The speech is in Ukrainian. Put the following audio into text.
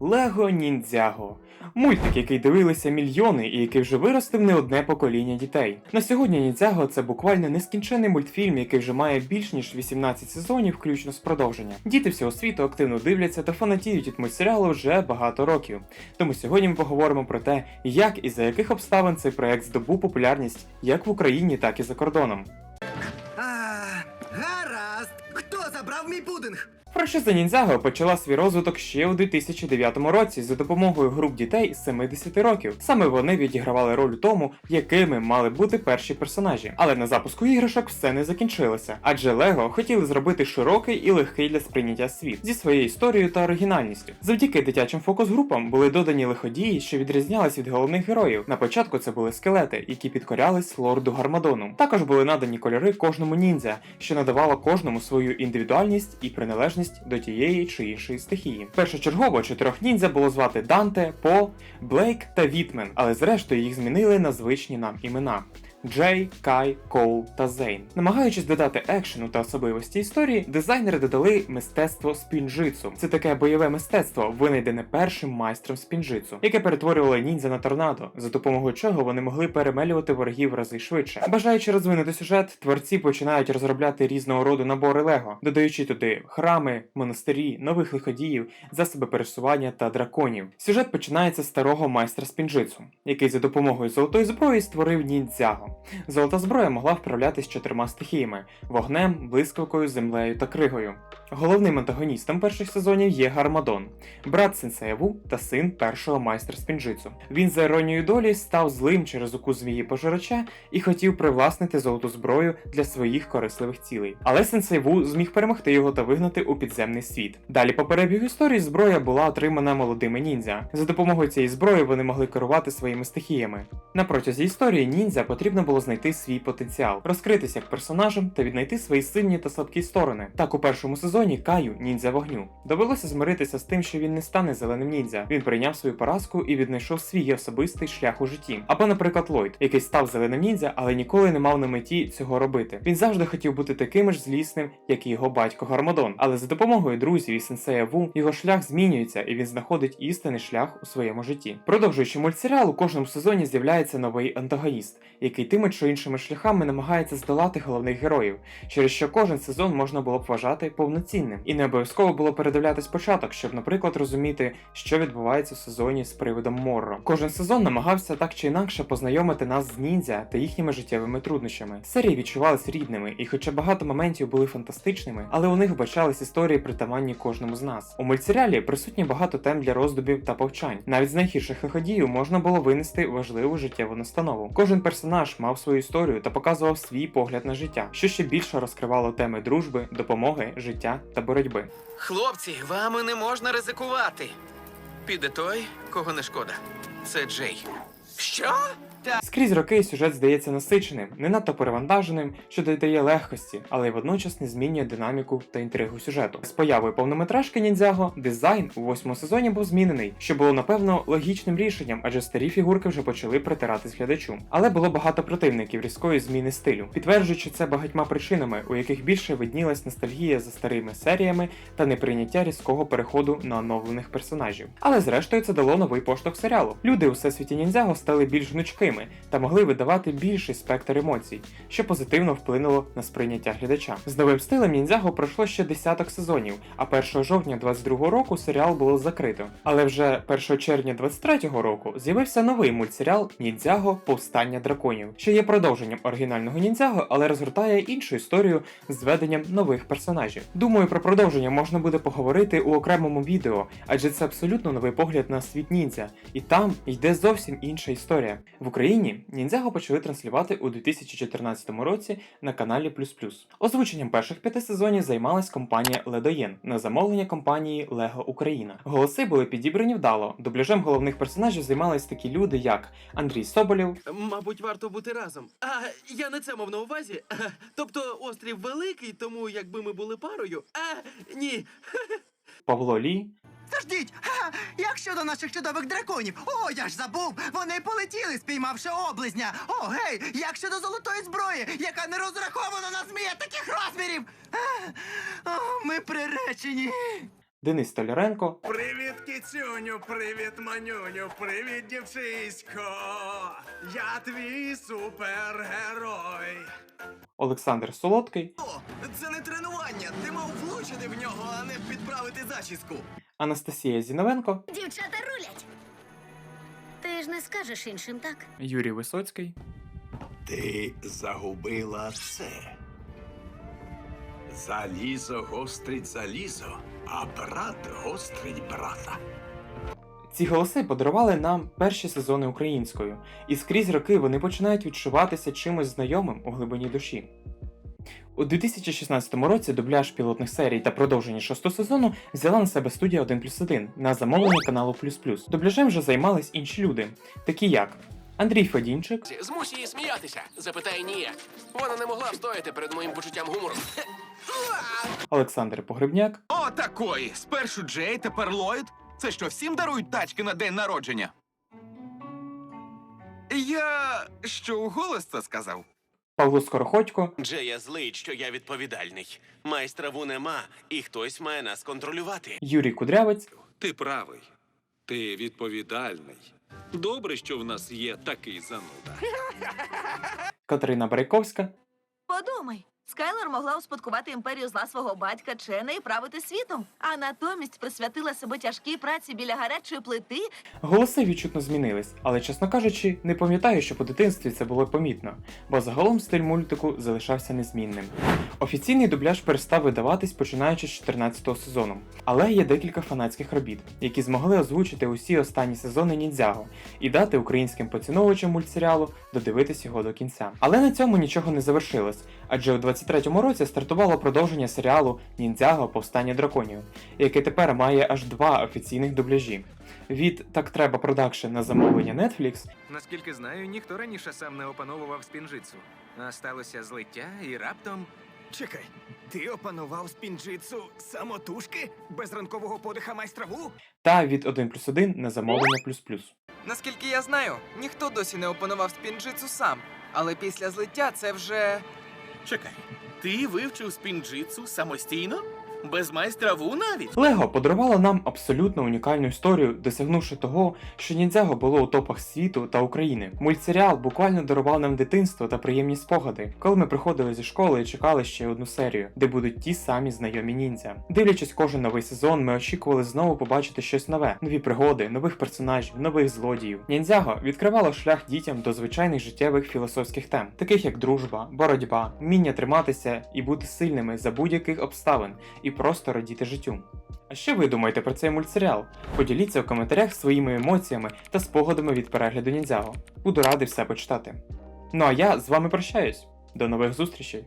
Лего Ніндзяго. Мультик, який дивилися мільйони і який вже виростив не одне покоління дітей. На сьогодні Ніндзяго це буквально нескінчений мультфільм, який вже має більш ніж 18 сезонів, включно з продовження. Діти всього світу активно дивляться та фанатіють від мультсеріалу вже багато років. Тому сьогодні ми поговоримо про те, як і за яких обставин цей проект здобув популярність як в Україні, так і за кордоном. А, гаразд. Хто забрав мій пудинг? Франшиза Ніндзяго почала свій розвиток ще у 2009 році за допомогою груп дітей з 70 років. Саме вони відігравали роль у тому, якими мали бути перші персонажі. Але на запуску іграшок все не закінчилося, адже Лего хотіли зробити широкий і легкий для сприйняття світ зі своєю історією та оригінальністю. Завдяки дитячим фокус-групам були додані лиходії, що відрізнялись від головних героїв. На початку це були скелети, які підкорялись лорду Гармадону. Також були надані кольори кожному ніндзя, що надавало кожному свою індивідуальність і приналежність до тієї чи іншої стихії. Першочергово чотирьох ніндзя було звати Данте, Пол, Блейк та Вітмен, але зрештою їх змінили на звичні нам імена. Джей, Кай, Коул та Зейн. Намагаючись додати екшену та особливості історії, дизайнери додали мистецтво спінжицу. Це таке бойове мистецтво, винайдене першим майстром спінжицу, яке перетворювало ніндзя на торнадо, за допомогою чого вони могли перемелювати ворогів рази швидше. Бажаючи розвинути сюжет, творці починають розробляти різного роду набори Лего, додаючи туди храми, монастирі, нових лиходіїв, засоби пересування та драконів. Сюжет починається з старого майстра спінжицу, який за допомогою золотої зброї створив ніндзяго. Золота зброя могла вправлятись чотирма стихіями: вогнем, блискавкою, землею та кригою. Головним антагоністом перших сезонів є Гармадон, брат Сенсеву та син першого майстра спінжицу. Він за іронією долі став злим через укус змії пожирача і хотів привласнити золоту зброю для своїх корисливих цілей. Але Сенсейву зміг перемогти його та вигнати у підземний світ. Далі по перебігу історії зброя була отримана молодими ніндзя. За допомогою цієї зброї вони могли керувати своїми стихіями. На протязі історії ніндзя потрібно було знайти свій потенціал, розкритися як персонажем та віднайти свої сильні та слабкі сторони. Так у першому сезоні Каю ніндзя вогню. Довелося змиритися з тим, що він не стане зеленим ніндзя. Він прийняв свою поразку і віднайшов свій особистий шлях у житті. Або, наприклад, Ллойд, який став зеленим ніндзя, але ніколи не мав на меті цього робити. Він завжди хотів бути таким ж злісним, як і його батько Гармадон. Але за допомогою друзів і сенсея Ву його шлях змінюється, і він знаходить істинний шлях у своєму житті. Продовжуючи мультсеріал, у кожному сезоні з'являється новий антагоніст, який тими чи іншими шляхами намагається здолати головних героїв, через що кожен сезон можна було б вважати повноцінним, і не обов'язково було передивлятись початок, щоб, наприклад, розуміти, що відбувається в сезоні з привидом Морро. Кожен сезон намагався так чи інакше познайомити нас з ніндзя та їхніми життєвими труднощами. Серії відчувались рідними, і хоча багато моментів були фантастичними, але у них вбачались історії притаманні кожному з нас. У мультсеріалі присутні багато тем для роздумів та повчань. Навіть з найгірших лиходіїв можна було винести важливу життєву настанову. Кожен персонаж мав свою історію та показував свій погляд на життя, що ще більше розкривало теми дружби, допомоги, життя та боротьби. Хлопці, вами не можна ризикувати. Піде той, кого не шкода. Це Джей. Що? Скрізь роки сюжет здається насиченим, не надто перевантаженим, що додає легкості, але й водночас не змінює динаміку та інтригу сюжету. З появою повнометражки Ніндзяго дизайн у восьмому сезоні був змінений, що було напевно логічним рішенням, адже старі фігурки вже почали притиратись глядачу. Але було багато противників різкої зміни стилю, підтверджуючи це багатьма причинами, у яких більше виднілась ностальгія за старими серіями та неприйняття різкого переходу на оновлених персонажів. Але зрештою це дало новий поштовх серіалу. Люди у всесвіті Ніндзяго стали більш гнучкими та могли видавати більший спектр емоцій, що позитивно вплинуло на сприйняття глядача. З новим стилем Ніндзяго пройшло ще десяток сезонів, а 1 жовтня 22 року серіал було закрито. Але вже 1 червня 23 року з'явився новий мультсеріал Ніндзяго Повстання драконів, що є продовженням оригінального ніндзяго, але розгортає іншу історію з введенням нових персонажів. Думаю, про продовження можна буде поговорити у окремому відео, адже це абсолютно новий погляд на світ ніндзя, і там йде зовсім інша історія. В Україні ніндзяго почали транслювати у 2014 році на каналі Плюс Плюс. Озвученням перших п'яти сезонів займалась компанія Ледоєн на замовлення компанії Лего Україна. Голоси були підібрані вдало. Дубляжем головних персонажів займались такі люди, як Андрій Соболєв, Мабуть, варто бути разом. А я не це мав на увазі. А, Тобто острів великий, тому якби ми були парою. А ні. Павло Лі, Заждіть! Ха! Як щодо наших чудових драконів? О, я ж забув! Вони полетіли, спіймавши облизня! О, гей! Як щодо золотої зброї, яка не розрахована на змія таких розмірів! А, О, ми приречені! Денис Столяренко, Привіт, кіцюню, привіт, манюню, привіт, дівчисько. Я твій супергерой. Олександр Солодкий, О, це не тренування. Ти мав влучити в нього, а не підправити зачіску. Анастасія Зіновенко, Дівчата рулять. Ти ж не скажеш іншим, так? Юрій Висоцький, Ти загубила це. Залізо гострить залізо, а брат гострить брата. Ці голоси подарували нам перші сезони українською, і скрізь роки вони починають відчуватися чимось знайомим у глибині душі. У 2016 році дубляж пілотних серій та продовження шостого сезону взяла на себе студія 1 плюс 1 на замовлення каналу Плюс Плюс. Дубляжем вже займались інші люди, такі як Андрій Федінчик, Змусь її сміятися, запитає ніяк. Вона не могла встояти перед моїм почуттям гумору. Олександр Погребняк, О, такої! Спершу Джей, тепер Ллойд. Це що, всім дарують тачки на день народження? Я що голос це сказав? Павло Скороходько, Джея злить, що я відповідальний. Майстраву нема, і хтось має нас контролювати. Юрій Кудрявець, Ти правий. Ти відповідальний. Добре, що в нас є такий зануда. Катерина Барайковська, Подумай, Скайлер могла успадкувати імперію зла свого батька Чена і правити світом, а натомість присвятила себе тяжкій праці біля гарячої плити Голоси відчутно змінились, але, чесно кажучи, не пам'ятаю, що по дитинстві це було помітно, бо загалом стиль мультику залишався незмінним. Офіційний дубляж перестав видаватись починаючи з 14-го сезону, але є декілька фанатських робіт, які змогли озвучити усі останні сезони Ніндзяго і дати українським поціновувачам мультсеріалу додивитись його до кінця. Але на цьому нічого не завершилось, адже у 23-му році стартувало продовження серіалу Ніндзяго Повстання драконів, яке тепер має аж два офіційних дубляжі від Так треба продакшн на замовлення Netflix Наскільки знаю, ніхто раніше сам не опановував спінжитсу. А сталося злиття і раптом. Чекай, ти опанував спінджитсу самотужки без ранкового подиха майстра Ву? та від 1 плюс 1 на замовлення плюс плюс. Наскільки я знаю, ніхто досі не опанував спінжитсу сам. Але після злиття це вже. Чекай, ти вивчив спінджитсу самостійно? Без майстра Ву навіть? Лего подарувало нам абсолютно унікальну історію, досягнувши того, що ніндзяго було у топах світу та України. Мультсеріал буквально дарував нам дитинство та приємні спогади, коли ми приходили зі школи і чекали ще одну серію, де будуть ті самі знайомі ніндзя. Дивлячись кожен новий сезон, ми очікували знову побачити щось нове, нові пригоди, нових персонажів, нових злодіїв. Ніндзяго відкривало шлях дітям до звичайних життєвих філософських тем, таких як дружба, боротьба, вміння триматися і бути сильними за будь-яких обставин просто радіти життю. А що ви думаєте про цей мультсеріал? Поділіться в коментарях своїми емоціями та спогадами від перегляду ніндзяго. Буду радий все почитати. Ну а я з вами прощаюсь. До нових зустрічей!